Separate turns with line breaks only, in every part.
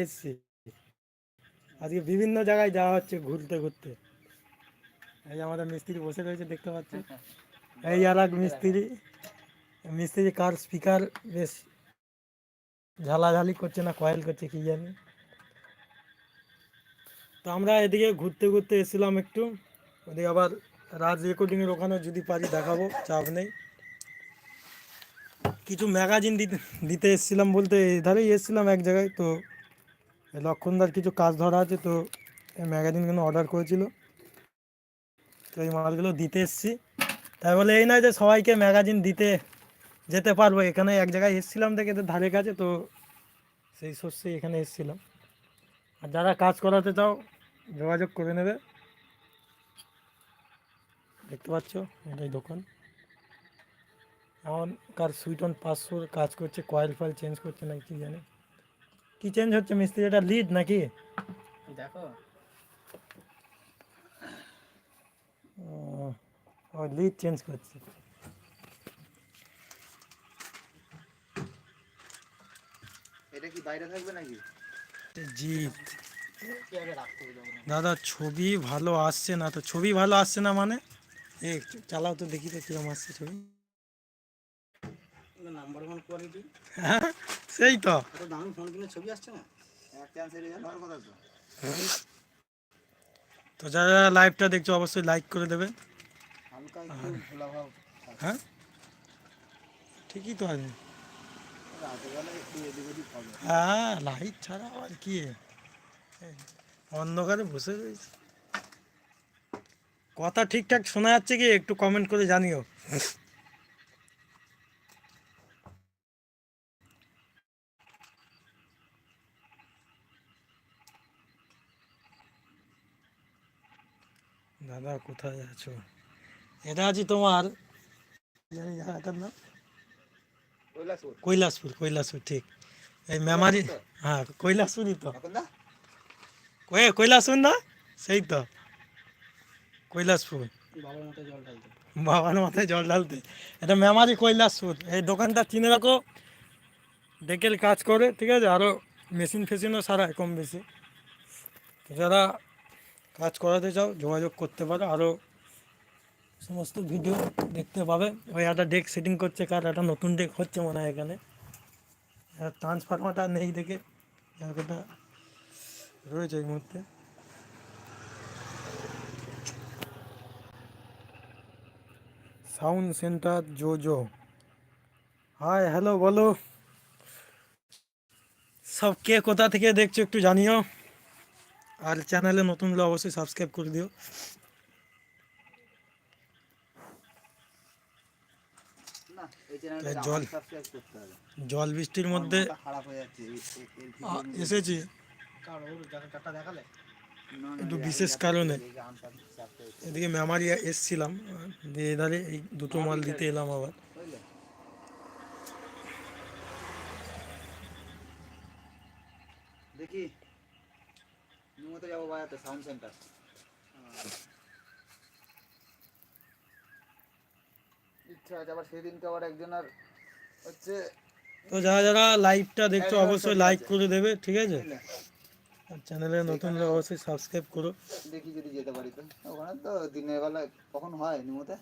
এসেছি। আজকে বিভিন্ন জায়গায় যাওয়া হচ্ছে ঘুরতে ঘুরতে। এই আমাদের মিস্ত্রি বসে রয়েছে, দেখতে পাচ্ছি এই আর এক মিস্ত্রি মিস্ত্রি কার স্পিকার বেশ ঝালাঝালি করছে না কয়েল করছে, কি জানি। তো আমরা এদিকে ঘুরতে ঘুরতে এসেছিলাম একটু। ওদিকে আবার রাজ রেকর্ডিংয়ের ওখানে যদি পারি দেখাবো, চাপ নেই। কিছু ম্যাগাজিন দিতে দিতে এসেছিলাম বলতে, এধারেই এসেছিলাম এক জায়গায়, তো লক্ষণদার কিছু কাজ ধরা আছে, তো এই ম্যাগাজিনগুলো অর্ডার করেছিল? তো এই মালগুলো দিতে এসেছি। তাই বলে এই নয় যে সবাইকে ম্যাগাজিন দিতে যেতে পারব। এখানে এক জায়গায় এসেছিলাম দেখে ধারে কাছে, তো সেই সর্ষে এখানে এসেছিলাম। আর যারা কাজ করাতে চাও, যোগাযোগ করে নেবে। দেখতে পাচ্ছ, এটাই দোকান। এখন কার সুইট অন পাঁচশোর কাজ করছে কয়েল ফয়েল চেঞ্জ করছে নাকি কি জানে। কি চেঞ্জ হচ্ছে মিস্ত্রি? এটা লিড নাকি?
দেখো।
ও লিড চেঞ্জ করছে।
এটা কি বাইরে থাকবে নাকি?
জিপ
কি আগে রাখতে হবে যখন
দাদা ছবি ভালো আসছে না? তো ছবি ভালো আসছে না মানে? এ চালাও তো দেখি তো কিরম আসছে ছবি।
নাম্বার ওয়ান কোয়ালিটি
হ্যাঁ? সেই তো।
ছবি আসছে না? তো।
যারা লাইভটা দেখছ অবশ্যই লাইক করে দেবে। হ্যাঁ? ঠিকই তো আছে। হ্যাঁ লাইট ছাড়া আর কি। অন্ধকারে বসে রয়েছে। কথা ঠিকঠাক শোনা যাচ্ছে কি? একটু কমেন্ট করে জানিও। দাদা কোথায় আছো? এটা আছি তোমার জানি নাম?
কৈলাসপুর।
কৈলাসপুর ঠিক। এই মেমারি হ্যাঁ কৈলাসপুরই তো। কয়ে কৈলাসপুর না? সেই তো। কৈলাসপুর।
বাবার মতো জল
বাবার মাথায় জল ঢালতে। এটা মেমারি কৈলাসপুর। এই দোকানটা চিনে রাখো। ডেকেল কাজ করে ঠিক আছে? আরও মেশিন ফেশিনও সারায় কম বেশি। যারা কাজ করাতে চাও, যোগাযোগ করতে পারো আরও সমস্ত ভিডিও দেখতে পাবে। ওই একটা ডেক সেটিং করছে, কার একটা নতুন ডেক হচ্ছে মনে হয় এখানে। ট্রান্সফার্মারটা নেই দেখে এটা রয়েছে এই মুহূর্তে। Sound centre Jojo hi hello বলো। সব কে কোথা থেকে দেখছ একটু জানিও। আর চ্যানেলে নতুন হলে অবশ্যই সাবস্ক্রাইব করে দিও।
না এই চ্যানেলটা
এই জল।
সাবস্ক্রাইব করতে হবে।
জল বৃষ্টির মধ্যে
হয়ে
এসেছি।
কারও ডাটা দেখালে? না, না,
একটু বিশেষ কারণে। এদিকে মেমারি এসছিলাম দিয়ে এধারে এই দুটো মাল দিতে এলাম আবার।
বুঝলে? দেখি নিমতে যাব বাজাতে সাউন্ড সেন্টার ইচ্ছা আছে আবার সেদিনকে আবার একজনের হচ্ছে
তো যারা যারা লাইভটা দেখছ অবশ্যই লাইক করে দেবে ঠিক আছে? আর চ্যানেলে নতুন হলে অবশ্যই সাবস্ক্রাইব করো।
দেখি যদি যেতে পারি তো। ওখানে তো দিনের বেলা কখন হয় নিমতে?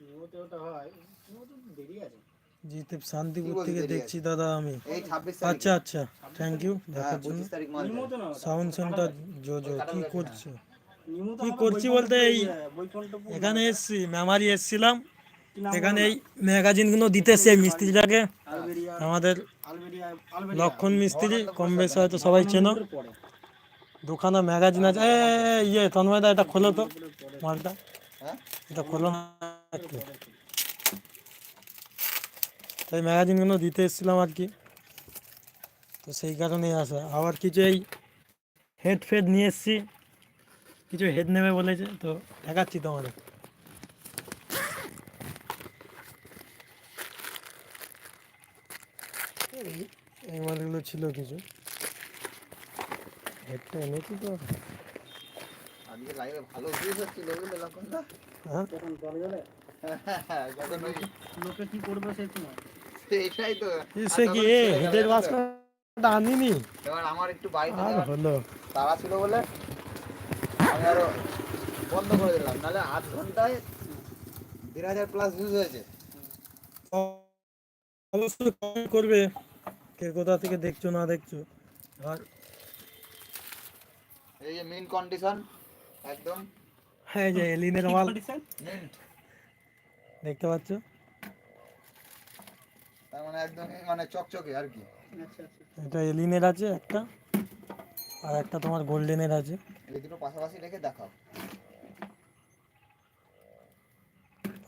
নিমতে ওটা হয়। নিমতে দেরি আছে।
জিতে শান্তিপুর থেকে দেখছি দাদা আমি। আচ্ছা আচ্ছা থ্যাংক ইউ দেখার জন্য। সাউন্ড সেন্টার জোজো কি করছ? কি করছি বলতে এই এখানে এসছি মেমারি এসছিলাম। এখানে এই ম্যাগাজিনগুলো দিতে এসছে এই মিস্ত্রিটাকে। আমাদের লক্ষণ মিস্ত্রি কম বেশ হয়তো সবাই চেনো। দুখানা ম্যাগাজিন আছে। এ, ইয়ে তন্ময়দা এটা খোলো তো। মালটা।
হ্যাঁ
এটা খোলো না। তাই ম্যাগাজিনগুলো দিতে এসেছিলাম আর কি। তো সেই কারণেই আসা। আবার কিছু এই হেড ফেড নিয়ে এসেছি। কিছু হেড নেবে বলেছে তো দেখাচ্ছি তোমাদের। এই- মালগুলো ছিল কিছু। হেডটা এনেছি তো।
আজকে লাইভে ভালো ভিউজ হচ্ছিল
হ্যাঁ?
তখন জলে জলে লোকে কি করবে সে সময়
এটাই তো।
সে কি হেডের বাস আনিনি।
এবার আমার একটু বাড়িতে
আর হলো।
তাড়া ছিল বলে আমি আরও বন্ধ করে দিলাম। নাহলে আধ ঘন্টায় দেড় হাজার প্লাস ভিউজ হয়েছে।
অবশ্যই কমেন্ট করবে কে কোথা থেকে দেখছ না দেখছ। আর
এই যে মেন কন্ডিশন একদম।
হ্যাঁ যে এলিনের মাল দেখতে পাচ্ছ?
তার মানে একদম মানে চকচকে আর কি।
আচ্ছা আচ্ছা।
এটা এলিনের আছে একটা আর একটা তোমার গোল্ডেনের আছে।
এই দুটো পাশাপাশি রেখে দেখাও।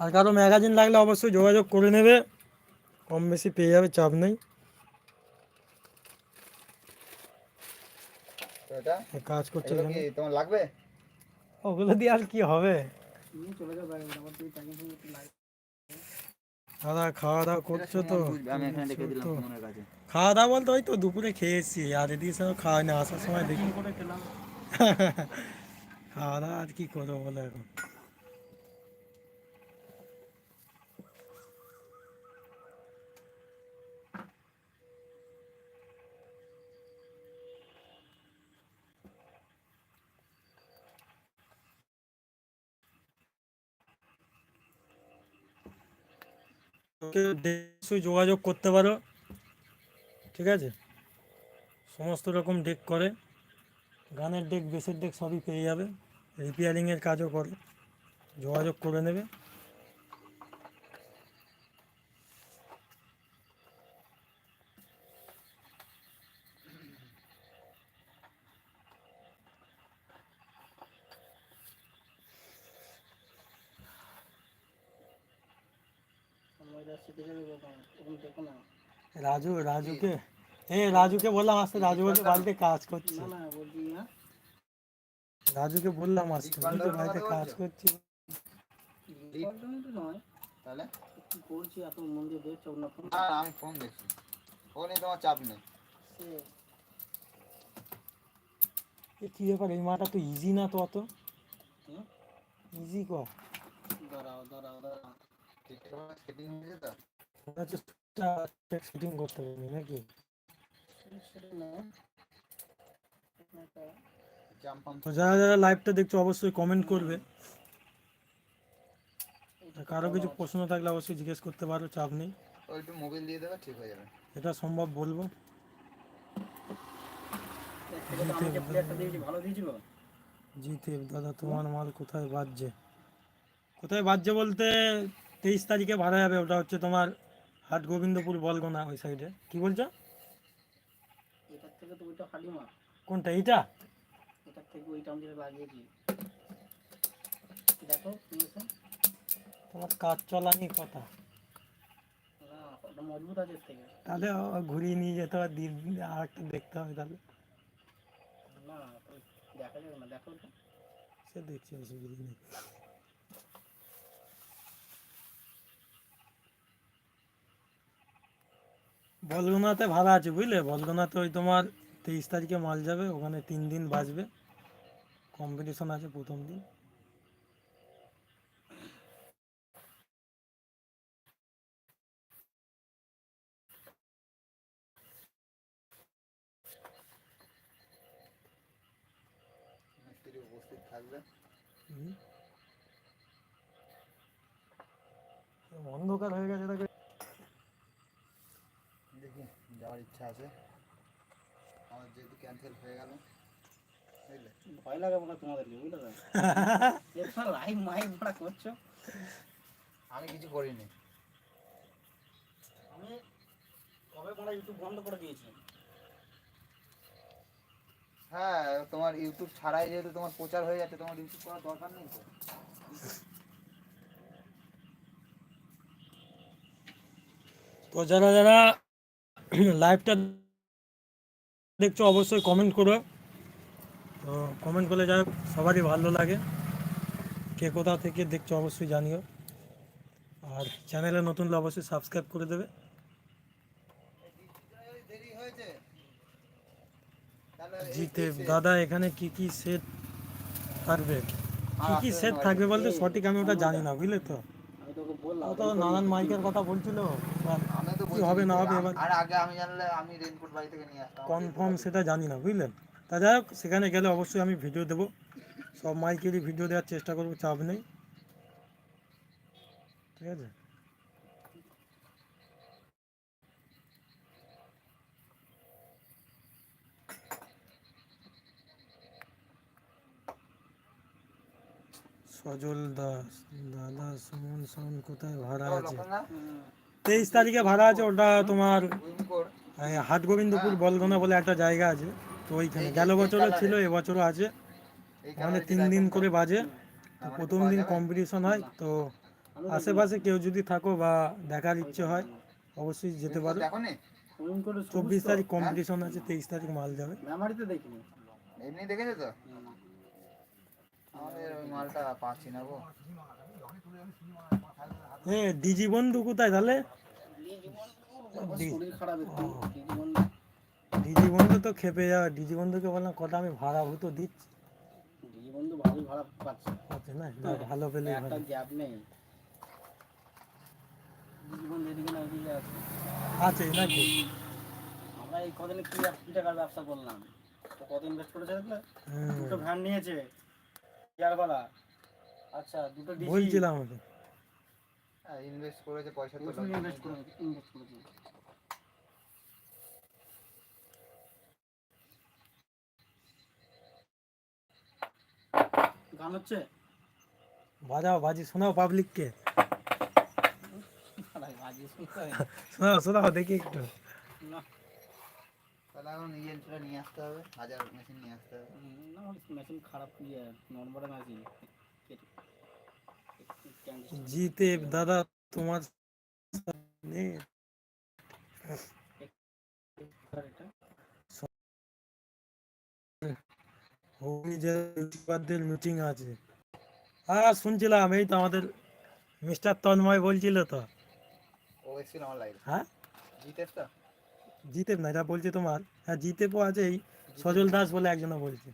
আর কারও ম্যাগাজিন লাগলে অবশ্যই যোগাযোগ করে নেবে কম বেশি পেয়ে যাবে চাপ নেই।
তো এটা?
এ কাজ করছে
এগুলো
এখানে।
কি তোমার লাগবে?
ওগুলো দিয়ে আর কি হবে?
নিয়ে চলে যাব একবার আমার তুই টাকা দিয়ে একটু লাগে
দাদা খাওয়া দাওয়া করছ তো? খাওয়া দাওয়া বলতে ওই তো দুপুরে খেয়েছি আর এদিকে সব খাওয়া না আসার সময় দেখি। খাওয়া দাওয়া আর কি করব বলো এখন? যোগাযোগ করতে পারো, ঠিক আছে? সমস্ত রকম ডেক করে, গানের ডেক বেসের ডেক সবই পেয়ে যাবে। রিপেয়ারিংয়ের কাজও করে, যোগাযোগ করে নেবে
আমরা যা শিখে যাবে তখন তখন দেখো না
রাজু রাজুকে? এ রাজুকে বললাম আসতে রাজু বলছে বাড়িতে কাজ করছে।
না না বলছি
রাজুকে বললাম আসতে বলছে বাড়িতে কাজ? করছি।
রিপোর্টটা তো নয়।
তাহলে?
কি করছি এত মন দিয়ে দেখছ না ফোন
না না, আমি ফোন দেখছি। ফোনে তোমার চাপ নেই।
কি ব্যাপার এই মাটা তো ইজি না তো অত? ইজি কর।
দাঁড়াও দাঁড়াও দাঁড়াও।
সেটিং তো
করতে পারবি নাকি যারা যারা লাইভটা দেখছ অবশ্যই কমেন্ট করবে। কারও কিছু প্রশ্ন থাকলে অবশ্যই জিজ্ঞেস করতে পারো চাপ নেই।
একটু মোবাইল দিয়ে দেবে ঠিক হয়ে যাবে।
এটা সম্ভব বলব। জিতে দাদা তোমার মাল কোথায় বাজছে? কোথায় বাজছে বলতে তেইশ তারিখে ভাড়া যাবে ওটা হচ্ছে তোমার হাট গোবিন্দপুর বলগোনা ওই সাইডে কি বলছো? কোনটা এইটা? তোমার কাজ চলানি কথা। তাহলে ঘুরিয়ে নিয়ে যেতে হবে দিন আর একটা দেখতে হবে তাহলে। সে দেখছি অসুবিধা নেই বলগোনাতে ভাড়া আছে, বুঝলে? বলগোনাতে ওই তোমার তেইশ তারিখে মাল যাবে, ওখানে তিন দিন বাজবে কম্পিটিশন আছে প্রথম দিন। অন্ধকার হয়ে গেছে
যাওয়ার ইচ্ছা আছে। আমার যেহেতু ক্যান্সেল হয়ে গেল বুঝলে?
ভয় লাগে মনে তোমাদেরকে বুঝলে তো? লাইভ মাইক ভাড়া করছ?
আমি কিছু করিনি।
আমি কবে পড়া ইউটিউব বন্ধ করে দিয়েছি?
হ্যাঁ তোমার ইউটিউব ছাড়াই যেহেতু তোমার প্রচার হয়ে যাচ্ছে তোমার ইউটিউব করার দরকার নেই তো?
তো যারা যারা লাইভটা দেখছ অবশ্যই কমেন্ট করো তো কমেন্ট করলে যা সবারই ভালো লাগে। কে কোথা থেকে দেখছ অবশ্যই জানিও। আর চ্যানেলে নতুন হলে অবশ্যই সাবস্ক্রাইব করে দেবে। জিতে দাদা, এখানে কি কি সেট থাকবে? কি কি সেট থাকবে বলতে সঠিক আমি ওটা জানি না, বুঝলে তো? নানান মাইকের কথা বলছিল। কি হবে না হবে এবার?
আর আগে আমি জানলে আমি রেনকোট বাড়ি থেকে নিয়ে আসতাম।
কনফার্ম সেটা জানি না বুঝলেন? তা যাই হোক সেখানে গেলে অবশ্যই আমি ভিডিও দেবো। সব মাইকেরই ভিডিও দেওয়ার চেষ্টা করব চাপ নেই। ঠিক আছে? সজল দাস দাদা সুমন সাউন্ড কোথায়? ভাড়া আছে। তেইশ তারিখে ভাড়া আছে, ওটা তোমার হাট গোবিন্দপুর বলগোনা বলে একটা জায়গা আছে, তো ওইখানে। গেল বছরও ছিল, এবছরও আছে। মানে তিন দিন করে বাজে প্রথম দিন কম্পিটিশন হয়, তো আশেপাশে কেউ যদি থাকো বা দেখার ইচ্ছে হয়, অবশ্যই যেতে পারো। চব্বিশ তারিখ কম্পিটিশন আছে, তেইশ তারিখ মাল যাবে।
এমনি দেখেছ তো? আমাদের মালটা পাচ্ছি না গো।
হ্যাঁ ডিজি বন্ধু কোথায় তাহলে? ডিজি বন্ধু তো খেপে যাবে ডিজি বন্ধুকে বললাম কটা আমি ভাড়া দিচ্ছি।
তো ভালোই ভাড়া পাচ্ছে।
না না, ভালো পেলে
একটা গ্যাপ নেই। যেদিকে না ওইদিকে আছে।
আছে নাকি?
আমরা এই কদিনে কি টাকার ব্যবসা করলাম? তো কত ইনভেস্ট করেছে দেখলে? দুটো ভ্যান নিয়েছে চেয়ারওয়ালা আচ্ছা দুটো ডিসি
বলছিলাম ওকে
ইনভেস্ট করেছে পয়সা তো
ইনভেস্ট করেছে ইনভেস্ট করেছে। গান হচ্ছে?
বাজাও বাজি শোনাও পাবলিককে শোনাও। শোনাও দেখি একটু।
তাহলে এখন ইয়েন্টটা নিয়ে আসতে হবে হাজার মেশিন নিয়ে আসতে হবে।
না মেশিন খারাপ ইয়ে নর্মাল মেশিন
জিতে দাদা তোমার ইউটিউবারদের মিটিং আছে। হ্যাঁ শুনছিলাম এই তো আমাদের মিস্টার তন্ময় বলছিল তো। হ্যাঁ? জিতেব না এটা বলছে তোমার। হ্যাঁ জিতেবও আছে এই সজল দাস বলে একজনও বলছে।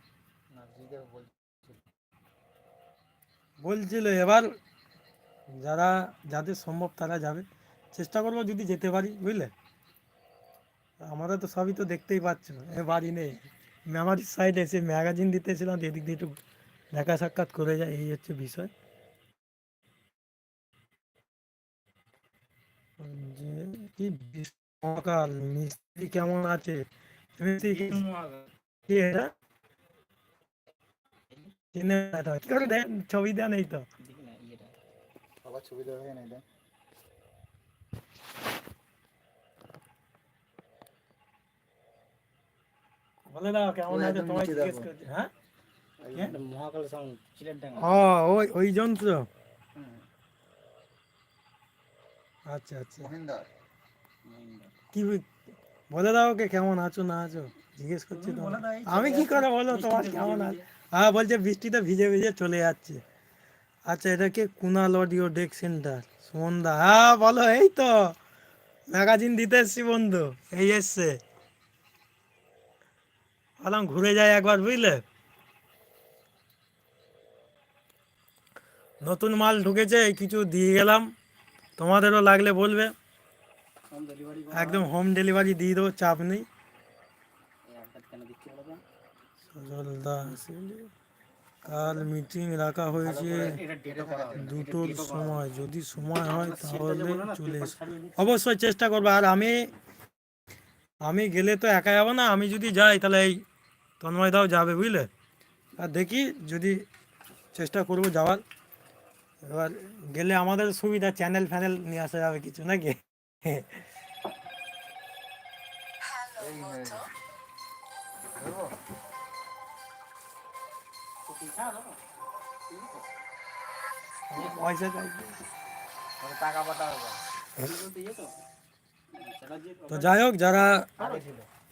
বলছিল এবার যারা যাদের সম্ভব তারা যাবে। চেষ্টা করব যদি যেতে পারি বুঝলে? আমরা তো সবই তো দেখতেই পাচ্ছ বাড়ি নেই। মেমারির সাইডে এসে ম্যাগাজিন দিতে এসেছিলাম এদিক দিয়ে একটু দেখা সাক্ষাৎ করে যায় এই হচ্ছে বিষয়। যে কি সকাল মিস্ত্রি কেমন আছে? কি এটা? ছবি দেন এই তো?
আবার ছবি দেওয়া হয় না
বলে দাও কেমন আছে তোমায় জিজ্ঞেস করছি হ্যাঁ
মহাকাল সাউন্ড চিলের ডাঙ্গা
ও ওই ওই যন্ত্র আচ্ছা আচ্ছা
মহিন্দর
কি বলে দাও ওকে কেমন আছো না আছো জিজ্ঞেস করছি আমি কি করে বলো তোমার কেমন আছে। হ্যাঁ বলছে বৃষ্টিতে ভিজে ভিজে চলে যাচ্ছে আচ্ছা এটাকে কুনাল অডিও ডেক সেন্টার? সুমনদা হ্যাঁ বলো এই তো। ম্যাগাজিন দিতে এসছি বন্ধু এই এসছে। বললাম ঘুরে যাই একবার বুঝলে? নতুন মাল ঢুকেছে কিছু দিয়ে গেলাম। তোমাদেরও লাগলে বলবে। একদম হোম ডেলিভারি দিয়ে দেবো চাপ নেই? সজল কাল মিটিং রাখা হয়েছে। দুটোর সময়। যদি সময় হয় তাহলে চলে এসো। অবশ্যই চেষ্টা করব। আর আমি আমি গেলে তো একা যাব না। আমি যদি যাই তাহলে এই তন্ময় দাও যাবে বুঝলে? আর দেখি যদি চেষ্টা করব যাওয়ার। এবার গেলে আমাদের সুবিধা চ্যানেল ফ্যানেল নিয়ে আসা যাবে কিছু নাকি?
এই
পয়সা চাইছে
টাকা
তো?
যাই হোক যারা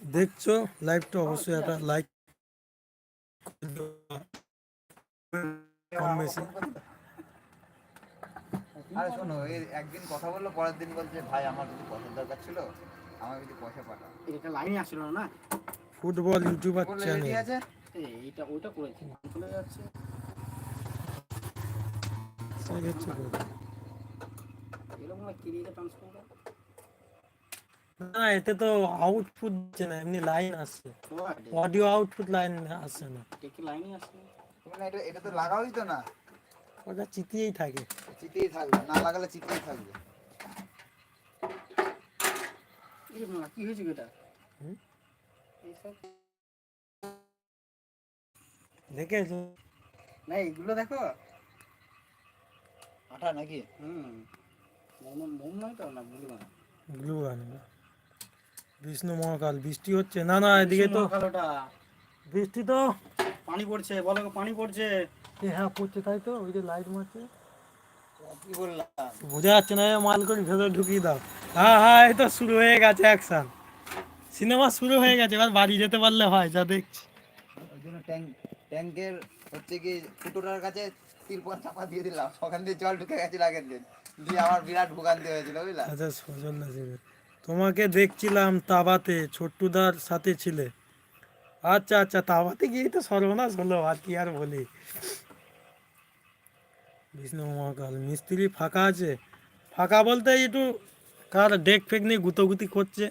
দেখছ লাইভটা অবশ্যই একটা লাইক কম বেশি।
আরে শোনো এই একদিন কথা বলল পরের দিন বলছে ভাই আমার কিছু পয়সার দরকার ছিল আমার কিছু পয়সা পাঠাও।
এটা লাইনে আসছিল না?
ফুটবল ইউটিউবার চ্যানেল
এইটা ওইটা করেছি। চলে যাচ্ছে। না
এতে তো আউটপুট দিচ্ছে না এমনি লাইন আসছে। অডিও আউটপুট লাইন আসছে না।
দেখি লাইনে আসছে?
তুমি না এটা এটা তো লাগাওই তো না।
ওটা চিতিয়েই থাকে।
চিতেই থাকবে না লাগালে চিতেই থাকবে।
কি হয়েছে এটা?
দেখেছ
না এইগুলো দেখো।
আঠা নাকি?
হুম। মোম নয় তো না
গান। বিষ্ণু মহাকাল বৃষ্টি হচ্ছে। না না এদিকে তো
কালোটা
বৃষ্টি তো।
পানি পড়ছে বলো পানি পড়ছে।
হ্যাঁ পড়ছে তাই তো ওই যে লাইট মারছে।
কি বললাম?
বোঝা যাচ্ছে না মাল করে ভেতরে ঢুকিয়ে দাও। হ্যাঁ হ্যাঁ এই তো শুরু হয়ে গেছে অ্যাকশন সিনেমা শুরু হয়ে গেছে এবার বাড়ি যেতে পারলে হয় যা দেখছি।
ওই জন্য ট্যাঙ্ক ট্যাঙ্কের হচ্ছে কি ফুটোটার কাছে তিরপল চাপা দিয়ে দিলাম। ওখান দিয়ে জল ঢুকে গেছিল আগের দিন। দিয়ে আমার বিরাট ভোগান্তি হয়েছিল, বুঝলা?
আচ্ছা সজল নাসিবে তোমাকে দেখছিলাম তাবাতে, ছোট্টুদার সাথে ছিলে। আচ্ছা আচ্ছা তাবাতে গিয়েই তো সর্বনাশ হলো, আর কি আর বলি? বিষ্ণু মহাকাল, মিস্ত্রি ফাঁকা আছে? ফাঁকা বলতে একটু কার ডেক ফেক নিয়ে গুতোগুতি করছে?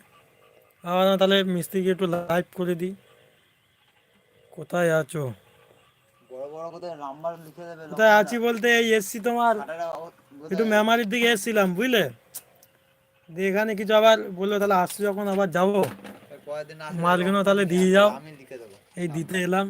আবার না, তাহলে মিস্ত্রিকে একটু লাইভ করে দিই। কোথায় আছো?
কোথায়
আছি বলতে এই এসছি তোমার একটু মেমারির দিকে এসেছিলাম বুঝলে? এখানে কিছু আবার বলল তাহলে আসছি যখন আবার যাব। মালগুলো তাহলে দিয়ে যাও।
আমি
এই দিতে এলাম।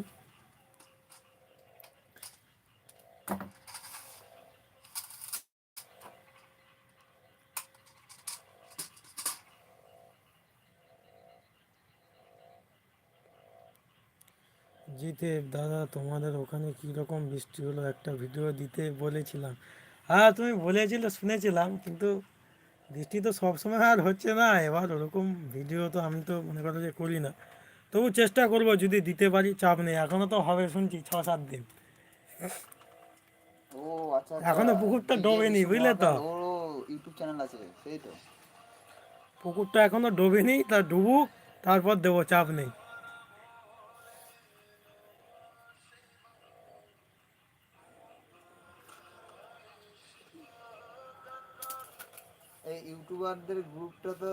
জিতে দাদা তোমাদের ওখানে কি রকম বৃষ্টি হলো একটা ভিডিও দিতে বলেছিলাম। হ্যাঁ তুমি বলেছিলে শুনেছিলাম কিন্তু বৃষ্টি তো সবসময় আর হচ্ছে না। এবার ওরকম ভিডিও তো আমি তো মনে করো যে করি না। তবু চেষ্টা করব যদি দিতে পারি চাপ নেই। এখনও তো হবে শুনছি ছ সাত দিন।
ও আচ্ছা আচ্ছা।
এখনও পুকুরটা ডোবেনি, বুঝলে তো?
ইউটিউব চ্যানেল আছে সেই তো।
পুকুরটা এখনও ডোবেনি তা ডুবুক তারপর দেবো চাপ নেই।
ইউটিউবারদের গ্রুপটা তো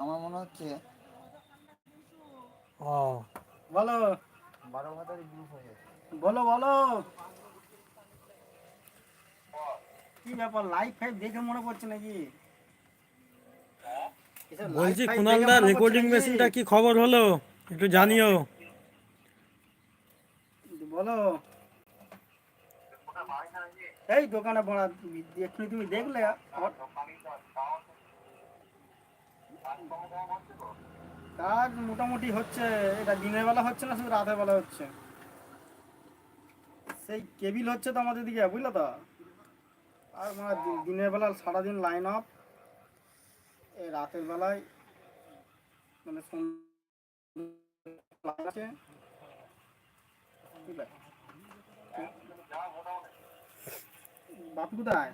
আমার মনে হচ্ছে
ও।
বলো।
বারো হাজার গ্রুপ হয়ে গেছে।
বলো বলো। কি ব্যাপার লাইভ ফাইভ দেখে মনে পড়ছে নাকি?
বলছি
মনে পড়ছে
রেকর্ডিং মেশিনটা কি খবর হলো? একটু জানিও।
বলো। এই দোকানে ভাড়া এক্ষুনি তুমি দেখলে কাজ মোটামুটি হচ্ছে, এটা দিনের বেলা হচ্ছে না, শুধু রাতের বেলা হচ্ছে? সেই কেবিল হচ্ছে তো আমাদের দিকে, বুঝলো তো? আর মানে দিনের বেলা, সারাদিন লাইন অফ এই রাতের বেলায় মানে আছে বাপি কোথায়?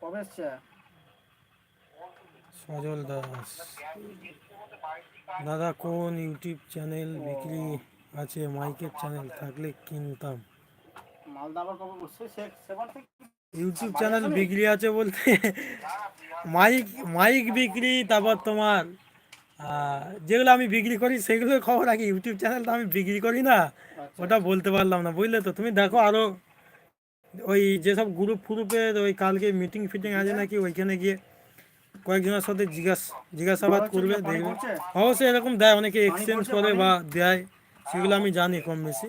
কবে এসছে?
সজল দাস। দাদা কোন ইউটিউব চ্যানেল বিক্রি আছে? মাইকের চ্যানেল থাকলে কিনতাম। ইউটিউব চ্যানেল বিক্রি আছে বলতে মাইক মাইক বিক্রি তারপর তোমার যেগুলো আমি বিক্রি করি সেগুলো খবর রাখি ইউটিউব চ্যানেল তো আমি বিক্রি করি না।
আচ্ছা।
ওটা বলতে পারলাম না বুঝলে তো? তুমি দেখো আরও ওই যেসব গ্রুপ ফ্রুপের ওই কালকে মিটিং ফিটিং আছে নাকি ওইখানে গিয়ে কয়েকজনের সাথে জিজ্ঞাস জিজ্ঞাসাবাদ করবে দেখবে। অবশ্যই এরকম দেয় অনেকে এক্সচেঞ্জ করে বা দেয় সেগুলো আমি জানি কম বেশি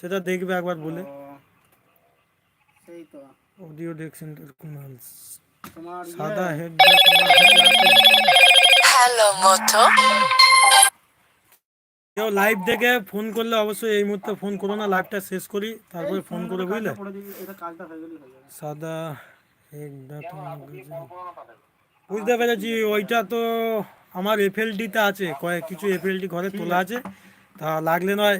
সেটা দেখবে একবার বলে।
ও, সেই তো।
অডিও ডেক সেন্টার কুনাল সাদা হেড
হ্যালো মোটো
কেউ লাইভ দেখে ফোন করলে অবশ্যই এই মুহূর্তে ফোন করো না লাইভটা শেষ করি তারপরে ফোন করে বুঝলে। সাদা কাছে বুঝতে পেরেছি, ওইটা তো আমার এফএলডিতে আছে, কয়েক কিছু এফএলডি ঘরে তোলা আছে, তা লাগলে নয়।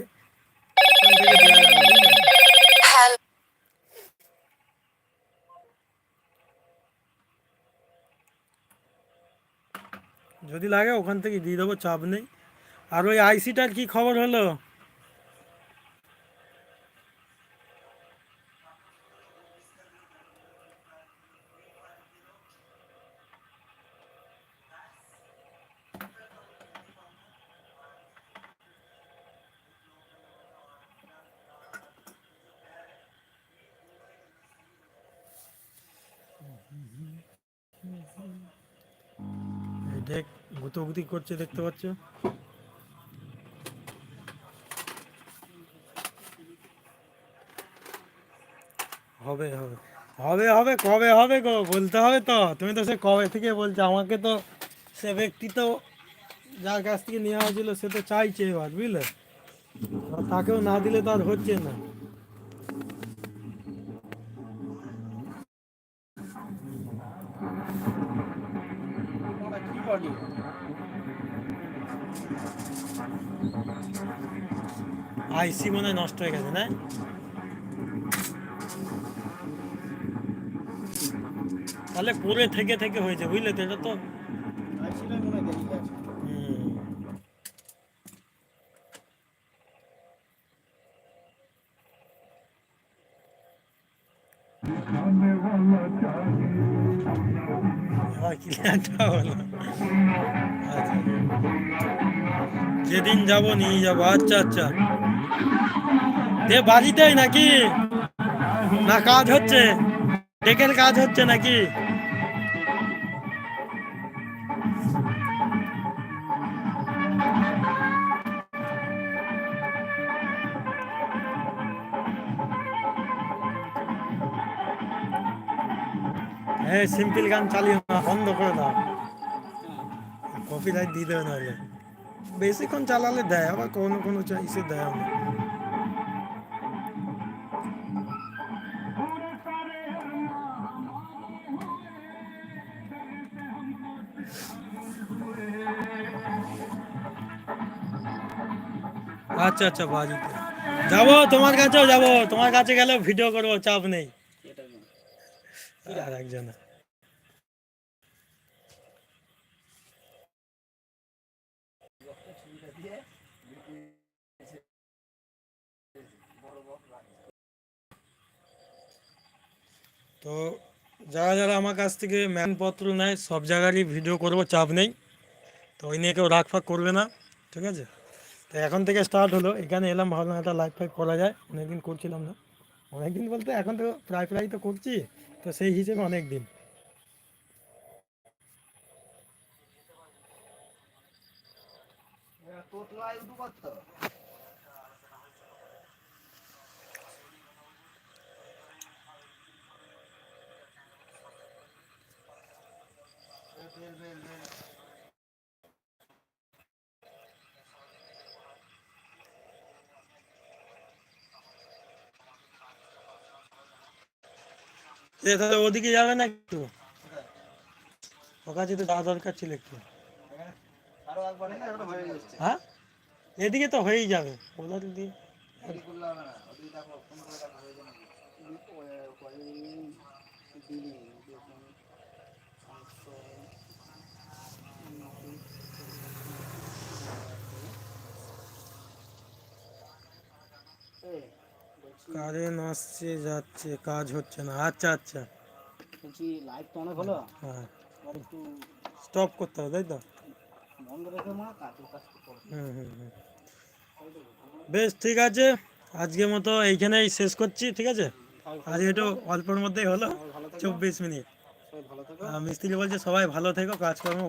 যদি লাগে ওখান থেকে দিয়ে দেবো, চাপ নেই। আর ওই আইসিটার কি খবর হলো? দেখ, গুতোগুতি করছে, দেখতে পাচ্ছ? হবে হবে। হবে হবে, কবে হবে গো? বলতে হবে তো। তুমি তো সে কবে থেকে বলছো? আমাকে তো সে ব্যক্তি তো যার কাছ থেকে নেওয়া হয়েছিল, সে তো চাইছে এবার, বুঝলে? তাকেও না দিলে তো আর হচ্ছে না। আইসি মনে হয় নষ্ট হয়ে গেছে না তাহলে পরে থেকে থেকে হয়েছে, বুঝলে তো? এটা তো হলো? আচ্ছা। যেদিন যাব নিয়ে যাব। আচ্ছা আচ্ছা। দে বাড়িতেই নাকি? না, কাজ হচ্ছে। ডেকের কাজ হচ্ছে নাকি? হ্যাঁ সিম্পল গান চালিয়ে না, বন্ধ করে দাও। কপি রাইট দিয়ে দেবে নাহলে বেশিক্ষণ চালালে দেয় আবার কোনো কোনো চাইছে দেয় আমার আচ্ছা আচ্ছা বাড়িতে যাব তোমার কাছেও যাব। তোমার কাছে গেলেও ভিডিও করব চাপ নেই। আর একজন তো যারা যারা আমার কাছ থেকে ম্যানপত্র নেয়, সব জায়গারই ভিডিও করব, চাপ নেই। তো ওই নিয়ে কেউ রাগ ফাগ করবে না, ঠিক আছে? তো এখন থেকে স্টার্ট হলো। এখানে এলাম, ভাবলাম একটা লাইভ ফাইভ করা যায়। অনেকদিন করছিলাম না। অনেকদিন বলতে এখন তো প্রায় প্রায় তো করছি। তো সেই হিসেবে অনেক দিন
তোতলা ইউটিউব করতো
এ তাহলে ওদিকে যাবে না একটু? কাছে তো যাওয়া দরকার ছিল একটু।
হয়ে?
এদিকে তো হয়েই যাবে। ওদের
দেরি হবে ওদিকে দেখো পনেরো টাকা হয়ে যাবে নাকি
কারেন্ট আসছে যাচ্ছে কাজ হচ্ছে না। আচ্ছা আচ্ছা।
বলছি লাইভ তো অনেক হলো।
হ্যাঁ।
একটু
স্টপ করতে হবে তাই তো?
বন্ধ রেখে মা কাজ
হুম হুম হুম। বেশ ঠিক আছে। আজকের মতো এইখানেই শেষ করছি ঠিক আছে? আজ একটু অল্পের মধ্যেই হলো। চব্বিশ মিনিট। মিস্ত্রি বলছে সবাই ভালো থেকো কাজকর্ম